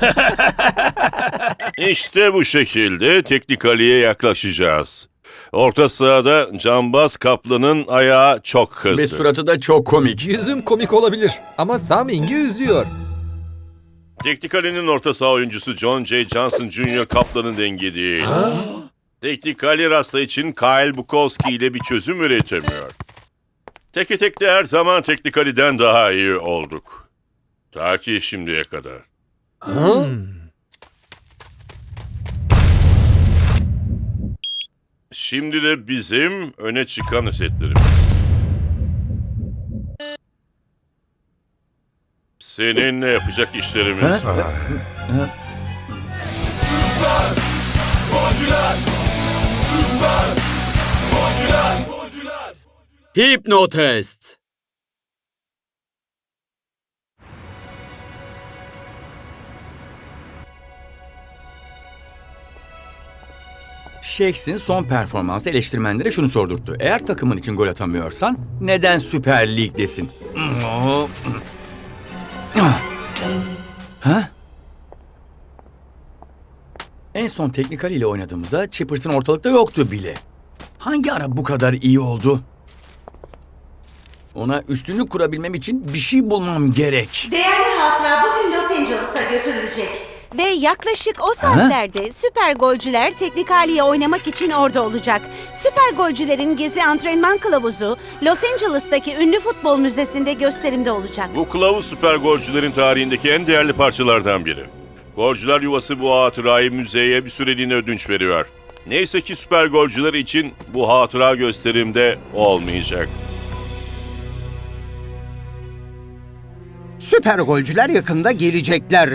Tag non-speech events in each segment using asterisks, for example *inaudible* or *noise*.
*laughs* İşte bu şekilde teknik Ali'ye yaklaşacağız. Orta sahada Cambaz Kaplan'ın ayağı çok Ve hızlı. suratı da çok komik. Yüzüm komik olabilir ama Saming'i üzüyor. Teknik Ali'nin orta saha oyuncusu John J. Johnson Jr. Kaplan'ın dengi değil. Teknik Ali Rasta için Kyle Bukowski ile bir çözüm üretemiyor. Teke tekte her zaman Teknik Ali'den daha iyi olduk. Ta ki şimdiye kadar. Şimdi de bizim öne çıkan özetlerimiz. Seninle yapacak işlerimiz? Var. Hipnotest. Shakes'in son performansı eleştirmenlere şunu sordurttu. Eğer takımın için gol atamıyorsan neden Süper Lig'desin? ha? En son teknik Ali ile oynadığımızda Chippers'ın ortalıkta yoktu bile. Hangi ara bu kadar iyi oldu? Ona üstünlük kurabilmem için bir şey bulmam gerek. Değerli hatıra bugün Los Angeles'a götürülecek. Ve yaklaşık o saatlerde süper golcüler teknik haliye oynamak için orada olacak. Süper golcülerin gezi antrenman kılavuzu Los Angeles'taki ünlü futbol müzesinde gösterimde olacak. Bu kılavuz süper golcülerin tarihindeki en değerli parçalardan biri. Golcüler yuvası bu hatırayı müzeye bir süreliğine ödünç veriyor. Neyse ki süper golcüler için bu hatıra gösterimde olmayacak. Süper golcüler yakında gelecekler.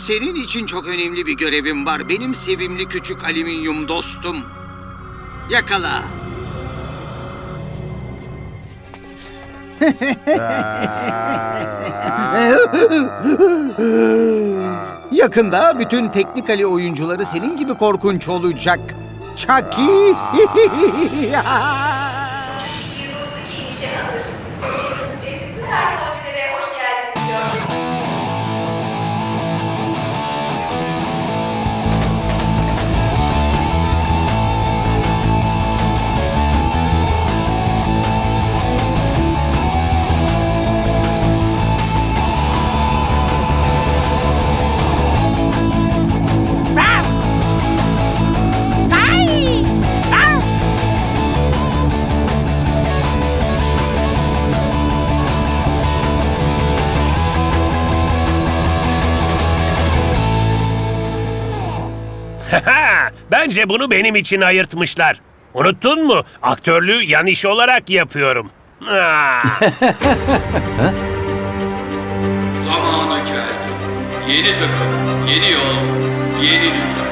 Senin için çok önemli bir görevim var. Benim sevimli küçük alüminyum dostum. Yakala. *laughs* Yakında bütün teknik ali oyuncuları senin gibi korkunç olacak. Chucky. *laughs* *laughs* Bence bunu benim için ayırtmışlar. Unuttun mu? Aktörlüğü yan iş olarak yapıyorum. *laughs* Zamanı geldi. Yeni takım, yeni yol, yeni düzen.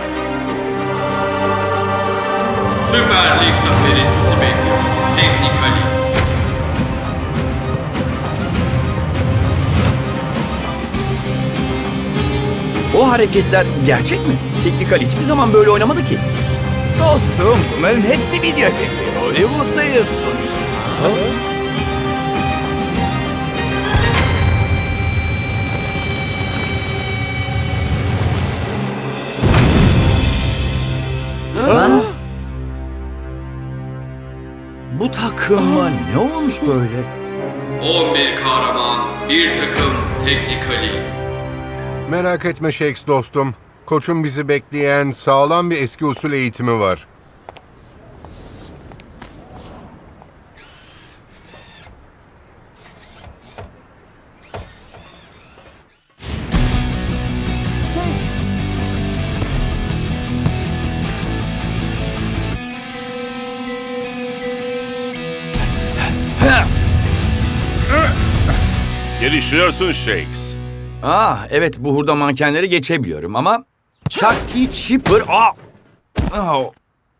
Süper Lig zaferi sizi bekliyor. Teknik Ali. O hareketler gerçek mi? Teknik Ali hiçbir zaman böyle oynamadı ki. Dostum bunların hepsi video efekti. Hollywood'dayız sonuçta. Ha? Bu takıma ne olmuş böyle? 11 kahraman, bir takım Teknik Ali. Merak etme Shakes dostum. Koçun bizi bekleyen sağlam bir eski usul eğitimi var. Gelişiyorsun Shakes. Ah evet bu hurda mankenleri geçebiliyorum ama Chucky Chipper ah! Ah!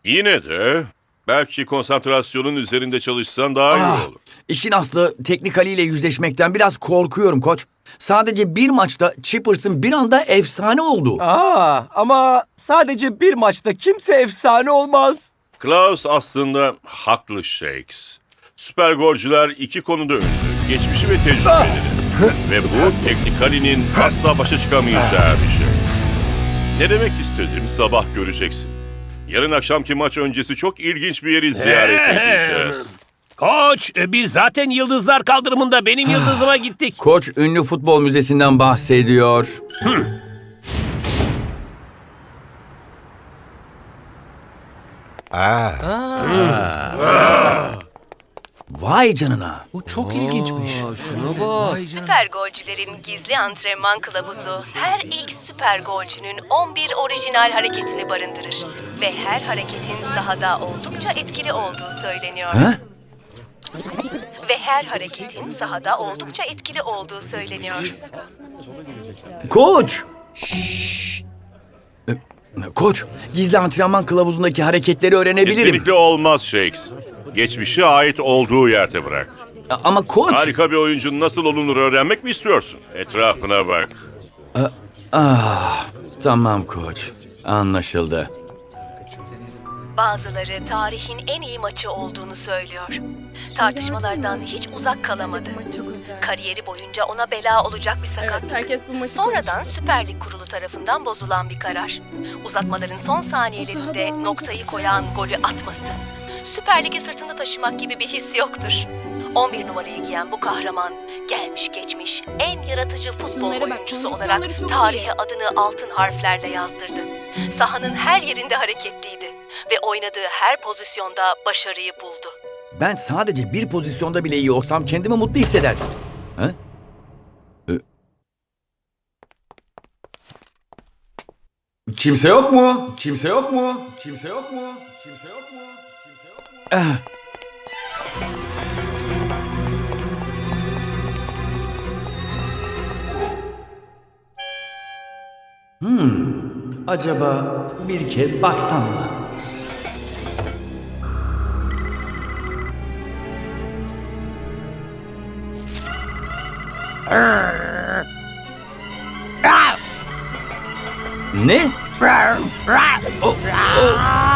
Yine de belki konsantrasyonun üzerinde çalışsan daha iyi Ah! olur. İşin aslı teknik Ali ile yüzleşmekten biraz korkuyorum koç. Sadece bir maçta Chippers'ın bir anda efsane oldu. Aa, ama sadece bir maçta kimse efsane olmaz. Klaus aslında haklı Shakes. Süper golcüler iki konuda ünlü. Geçmişi ve tecrübeleri. Ve bu Teknikali'nin asla başa çıkamayacağı bir şey. Ne demek istedim sabah göreceksin. Yarın akşamki maç öncesi çok ilginç bir yeri ziyaret edeceğiz. Koç, e, biz zaten Yıldızlar Kaldırımı'nda benim yıldızıma gittik. Koç ünlü futbol müzesinden bahsediyor. Vay canına. Süper Golcülerin Gizli Antrenman Kılavuzu her ilk süper golcünün 11 orijinal hareketini barındırır ve her hareketin sahada oldukça etkili olduğu söyleniyor. Ha? Ve her hareketin sahada oldukça etkili olduğu söyleniyor. Koç. Ee, Koç, gizli antrenman kılavuzundaki hareketleri öğrenebilirim. Kesinlikle olmaz Shakes. Geçmişe ait olduğu yerde bırak. Ama koç... Harika bir oyuncunun nasıl olunur öğrenmek mi istiyorsun? Etrafına bak. Ah, tamam koç. Anlaşıldı. Bazıları tarihin en iyi maçı olduğunu söylüyor. Tartışmalardan hiç uzak kalamadı. Kariyeri boyunca ona bela olacak bir sakatlık. herkes bu maçı Sonradan Süper Lig kurulu tarafından bozulan bir karar. Uzatmaların son saniyelerinde noktayı koyan golü atması. Süper Lig'i sırtında taşımak gibi bir his yoktur. 11 numarayı giyen bu kahraman gelmiş geçmiş en yaratıcı futbol Şunlara bak, oyuncusu olarak çok tarihe iyi. adını altın harflerle yazdırdı. Sahanın her yerinde hareketliydi ve oynadığı her pozisyonda başarıyı buldu. Ben sadece bir pozisyonda bile iyi olsam kendimi mutlu hissederdim. Ha? Ee, Kimse yok mu? Kimse yok mu? Kimse yok mu? Kimse yok mu? Ah. Hmm. Acaba bir kez baksam mı? Ne? O- o-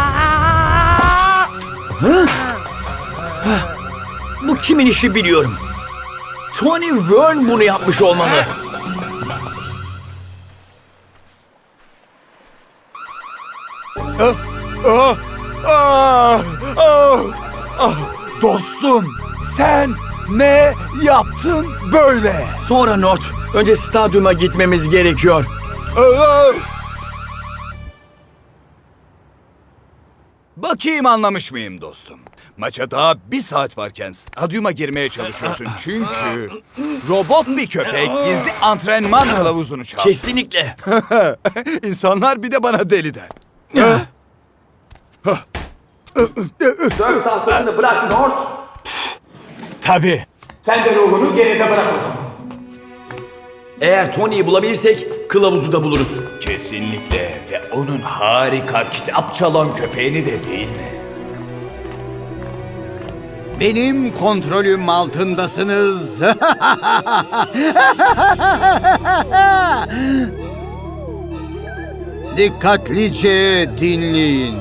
Hı? Hah, Bu kimin işi biliyorum. Tony Vern bunu yapmış olmalı. Ah, ah, ah, ah. Dostum sen ne yaptın böyle? Sonra not. Önce stadyuma gitmemiz gerekiyor. Ah! Bakayım anlamış mıyım dostum? Maça daha bir saat varken stadyuma girmeye çalışıyorsun *laughs* çünkü robot bir köpek gizli antrenman kılavuzunu çaldı. Kesinlikle. *laughs* İnsanlar bir de bana deli der. Dört tahtasını bırak Nort. Tabii. Sen de ruhunu geride bırak o zaman. Eğer Tony'yi bulabilirsek kılavuzu da buluruz. Kesinlikle ve onun harika kitap çalan köpeğini de değil mi? Benim kontrolüm altındasınız. *laughs* Dikkatlice dinleyin.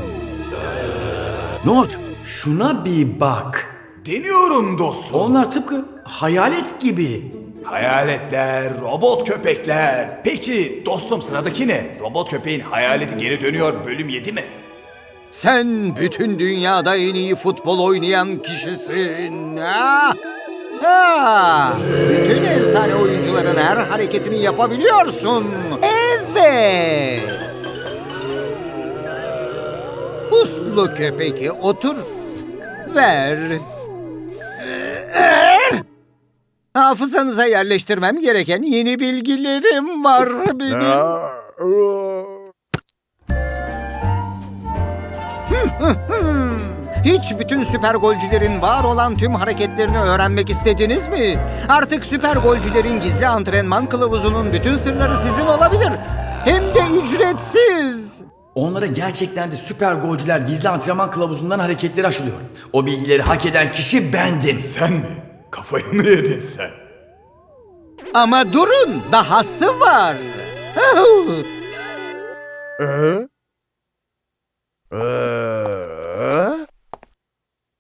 Nort, şuna bir bak. Deniyorum dostum. Onlar tıpkı hayalet gibi. Hayaletler, robot köpekler. Peki dostum sıradaki ne? Robot köpeğin hayaleti geri dönüyor bölüm 7 mi? Sen bütün dünyada en iyi futbol oynayan kişisin. Ha? Ha, bütün efsane oyuncuların her hareketini yapabiliyorsun. Evet. Uslu köpeki otur. Ver. Ver. Hafızanıza yerleştirmem gereken yeni bilgilerim var benim. Hiç bütün süper golcülerin var olan tüm hareketlerini öğrenmek istediniz mi? Artık süper golcülerin gizli antrenman kılavuzunun bütün sırları sizin olabilir. Hem de ücretsiz. Onlara gerçekten de süper golcüler gizli antrenman kılavuzundan hareketleri aşılıyor. O bilgileri hak eden kişi bendim. Sen mi? Kafayı mı yedin sen? Ama durun, dahası var. Ee? Ee?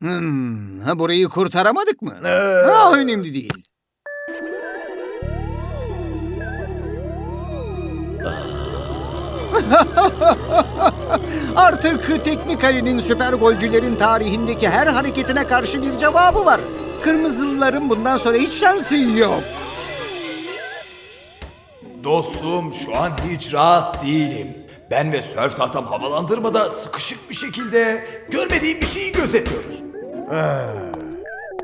Hmm, ha, burayı kurtaramadık mı? Ee? Ha, önemli değil. Artık teknik Ali'nin süper golcülerin tarihindeki her hareketine karşı bir cevabı var. Kırmızılıların bundan sonra hiç şansı yok. Dostum şu an hiç rahat değilim. Ben ve sörf tahtam havalandırmada sıkışık bir şekilde görmediğim bir şeyi gözetliyoruz.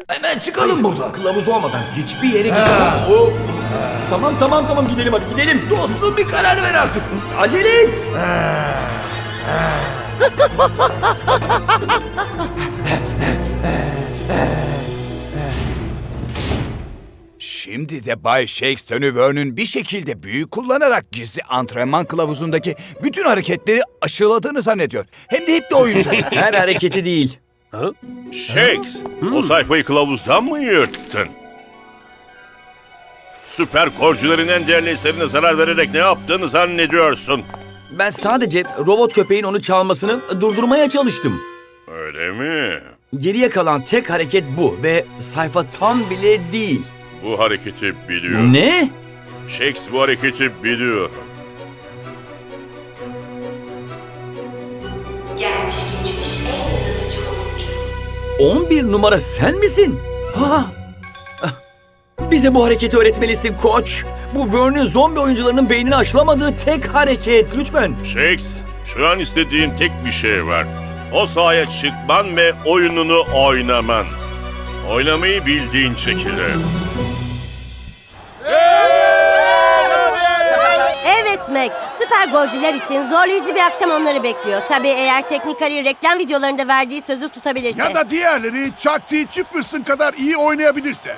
Hemen çıkalım buradan. Kılavuz olmadan hiçbir yere gidemem. O- Tamam tamam tamam gidelim hadi gidelim. Dostum bir karar ver artık. Acele et. *laughs* Şimdi de Bay Shakes Tony Vern'ün bir şekilde büyü kullanarak gizli antrenman kılavuzundaki bütün hareketleri aşıladığını zannediyor. Hem de hep de oyuncu. *laughs* Her hareketi değil. Shakes, o sayfayı kılavuzdan mı yırttın? Süper golcülerin en değerli eserine zarar vererek ne yaptığını zannediyorsun? Ben sadece robot köpeğin onu çalmasını durdurmaya çalıştım. Öyle mi? Geriye kalan tek hareket bu ve sayfa tam bile değil. Bu hareketi biliyor. Ne? Shakes bu hareketi biliyor. Gelmiş geçmiş en yaratıcı oyuncu. 11 numara sen misin? Ha! Bize bu hareketi öğretmelisin koç. Bu Vern'ün zombi oyuncularının beynini aşılamadığı tek hareket lütfen. Shakes, şu an istediğin tek bir şey var. O sahaya çıkman ve oyununu oynaman. Oynamayı bildiğin şekilde. Evet Mac, süper golcüler için zorlayıcı bir akşam onları bekliyor. Tabii eğer Teknik Ali reklam videolarında verdiği sözü tutabilirse. Ya da diğerleri Chuck. Chipperson kadar iyi oynayabilirse.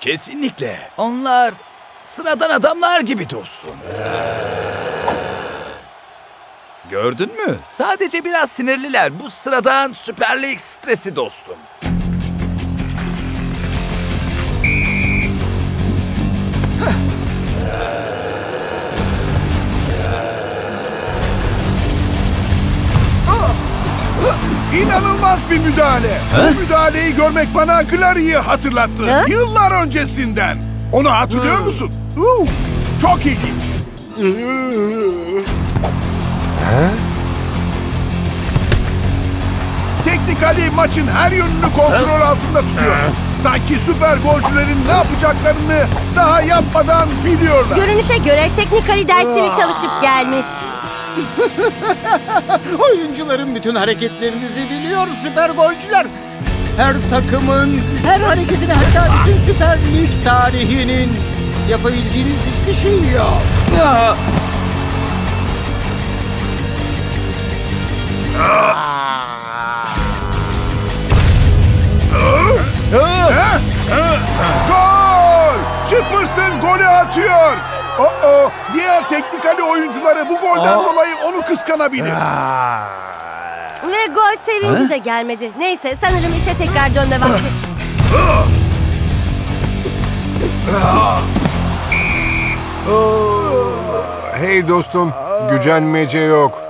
Kesinlikle. Onlar sıradan adamlar gibi dostum. Gördün mü? Sadece biraz sinirliler. Bu sıradan Süper Lig stresi dostum. İnanılmaz bir müdahale. Bu müdahaleyi görmek bana Glory'yi hatırlattı. Yıllar öncesinden. Onu hatırlıyor musun? Huu, çok ilginç. Teknik Ali maçın her yönünü kontrol altında tutuyor. Sanki süper golcülerin ne yapacaklarını daha yapmadan biliyorlar. Görünüşe göre Teknik Ali dersini çalışıp gelmiş. *laughs* Oyuncuların bütün hareketlerinizi biliyor süper golcüler. Her takımın her hareketini hatta bütün Süper Lig tarihinin yapabileceğiniz hiçbir şey yok. Ya, Gol! Chipperson golü atıyor. Oo, diğer teknik Ali oyuncuları bu golden dolayı onu kıskanabilir. Ve gol sevinci de gelmedi. Neyse sanırım işe tekrar dönme vakti. Hey dostum, gücenmece yok.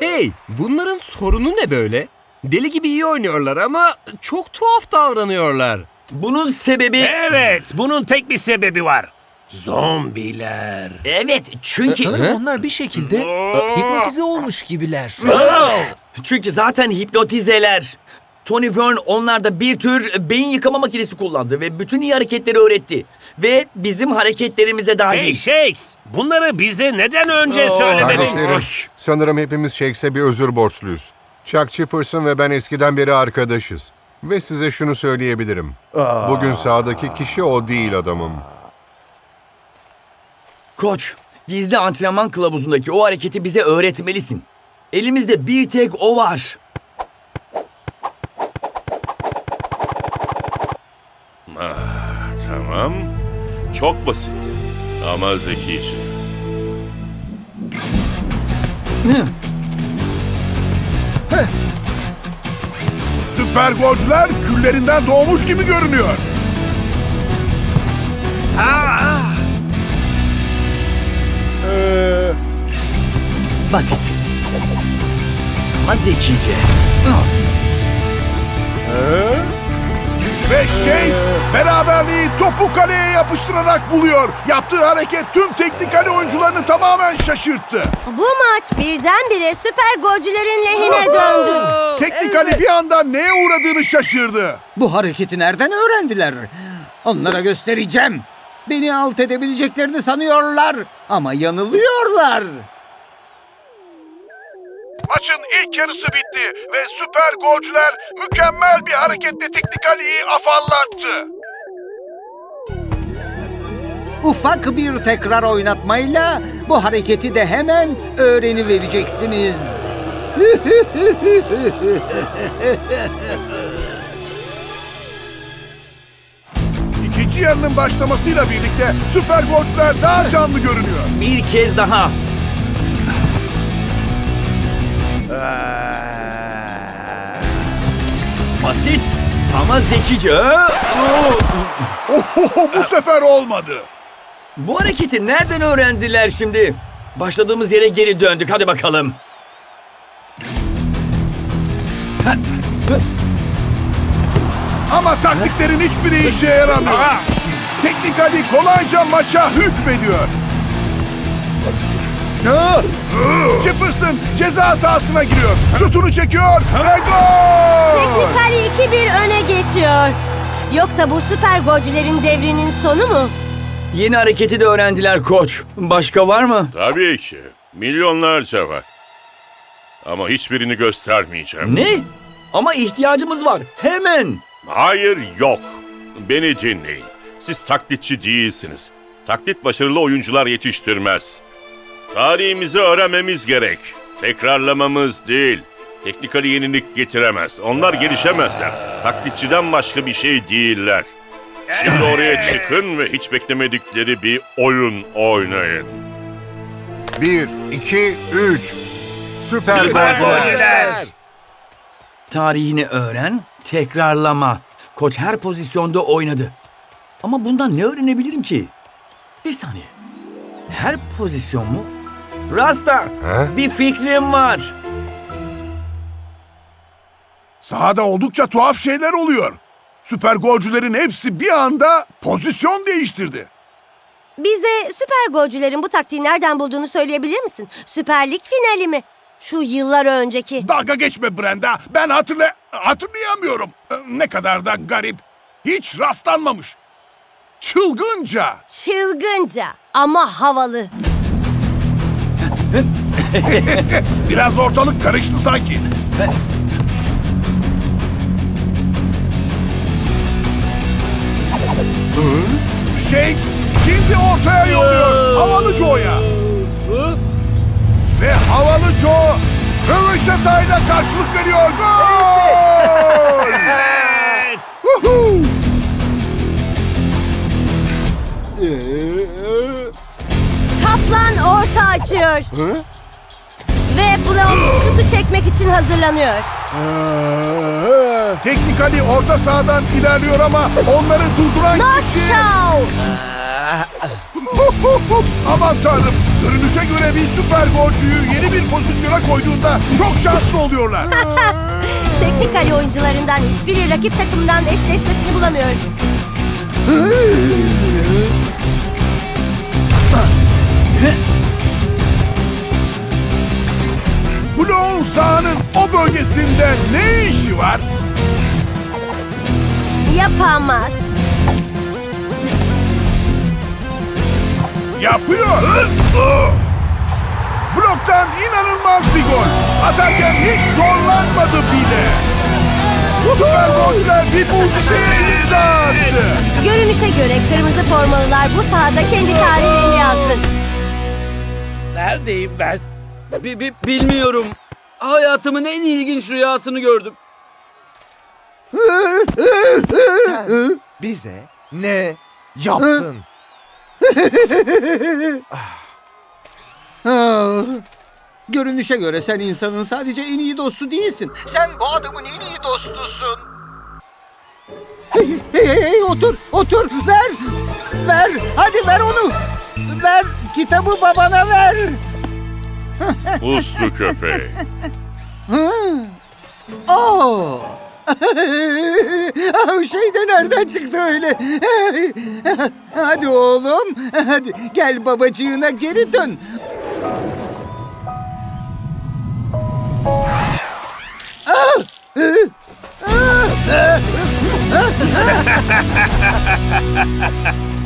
Hey, bunların sorunu ne böyle? Deli gibi iyi oynuyorlar ama çok tuhaf davranıyorlar. bunun sebebi... Evet, bunun tek bir sebebi var. Zombiler. Evet çünkü... onlar bir şekilde hipnotize olmuş gibiler. Çünkü zaten hipnotizeler. Tony Vern onlarda bir tür beyin yıkama makinesi kullandı ve bütün iyi hareketleri öğretti. Ve bizim hareketlerimize dahil. Hey Shakes, bunları bize neden önce söylemedin? Kardeşlerim, sanırım hepimiz Shakes'e bir özür borçluyuz. Chuck Chipperson ve ben eskiden beri arkadaşız. Ve size şunu söyleyebilirim. Bugün sahadaki kişi o değil adamım. Koç, gizli antrenman kılavuzundaki o hareketi bize öğretmelisin. Elimizde bir tek o var. Ah, tamam. Çok basit. Ama zekice. Süper golcüler küllerinden doğmuş gibi görünüyor. Basit. Ama zekice. Ve şey Beraberliği topu kaleye yapıştırarak buluyor. Yaptığı hareket tüm teknik kale oyuncularını tamamen şaşırttı. Bu maç birdenbire süper golcülerin lehine döndü. Teknik kale bir anda neye uğradığını şaşırdı. Bu hareketi nereden öğrendiler? Onlara göstereceğim. Beni alt edebileceklerini sanıyorlar ama yanılıyorlar. Maçın ilk yarısı bitti ve süper golcüler mükemmel bir hareketle teknik kaleyi afallattı. Ufak bir tekrar oynatmayla bu hareketi de hemen öğrenivereceksiniz. *laughs* İkinci yarının başlamasıyla birlikte süper golcüler daha canlı görünüyor. Bir kez daha. Ama zekice. ha? Bu sefer olmadı. Bu hareketi nereden öğrendiler şimdi? Başladığımız yere geri döndük. Hadi bakalım. Ama taktiklerin hiçbiri işe yaramıyor. Teknik Ali kolayca maça hükmediyor. Chipperson ceza sahasına giriyor. Şutunu çekiyor ve gol! Teknikali 2-1 öne geçiyor. Yoksa bu süper golcülerin devrinin sonu mu? Yeni hareketi de öğrendiler koç. Başka var mı? Tabii ki. Milyonlarca var. Ama hiçbirini göstermeyeceğim. Ne? Ama ihtiyacımız var. Hemen. Hayır yok. Beni dinleyin. Siz taklitçi değilsiniz. Taklit başarılı oyuncular yetiştirmez. Tarihimizi öğrenmemiz gerek. Tekrarlamamız değil. Teknikali yenilik getiremez. Onlar gelişemezler. Taklitçiden başka bir şey değiller. Şimdi oraya çıkın ve hiç beklemedikleri bir oyun oynayın. Bir, iki, üç. Süper golcüler. Tarihini öğren, tekrarlama. Koç her pozisyonda oynadı. Ama bundan ne öğrenebilirim ki? Bir saniye. Her pozisyon mu? Rasta, He? bir fikrim var. Sahada oldukça tuhaf şeyler oluyor. Süper golcülerin hepsi bir anda pozisyon değiştirdi. Bize süper golcülerin bu taktiği nereden bulduğunu söyleyebilir misin? Süper Lig finali mi? Şu yıllar önceki. Dalga geçme Brenda. Ben hatırla hatırlayamıyorum. Ee, Ne kadar da garip. Hiç rastlanmamış. Çılgınca. Çılgınca ama havalı. *laughs* Biraz ortalık karıştı sanki. Şey şimdi ortaya yolluyor. Havalı Joe'ya. Ve havalı Joe Röveşata'yla karşılık veriyor. Gol! Evet. Orta açıyor. Ve Brown *gasps* şutu çekmek için hazırlanıyor. Teknik Ali orta sahadan ilerliyor ama onları durduran kişi... *laughs* Aman tanrım! Görünüşe göre bir süper golcüyü yeni bir pozisyona koyduğunda çok şanslı oluyorlar. *laughs* Teknikali oyuncularından hiçbiri rakip takımdan eşleşmesini bulamıyor. Bloğun sahanın o bölgesinde ne işi var? Yapamaz. Yapıyor. Bloktan inanılmaz bir gol. Atarken hiç zorlanmadı bile. Bu süper golcüler bir mucize imza attı. Görünüşe göre kırmızı formalılar bu sahada kendi tarihlerini yazdı. Neredeyim ben? Bi- bi- bilmiyorum. Hayatımın en ilginç rüyasını gördüm. Bize ne yaptın? Ah, *laughs* Görünüşe göre sen insanın sadece en iyi dostu değilsin. Sen bu adamın en iyi dostusun. Hey, hey, hey, hey, otur, otur, ver, ver, hadi ver onu. Ver, kitabı babana ver. *laughs* Uslu köpeği. Hı. Oo, *laughs* şey de nereden çıktı öyle? *laughs* Hadi oğlum, hadi gel babacığına geri dön. Ah! Ah! Ah!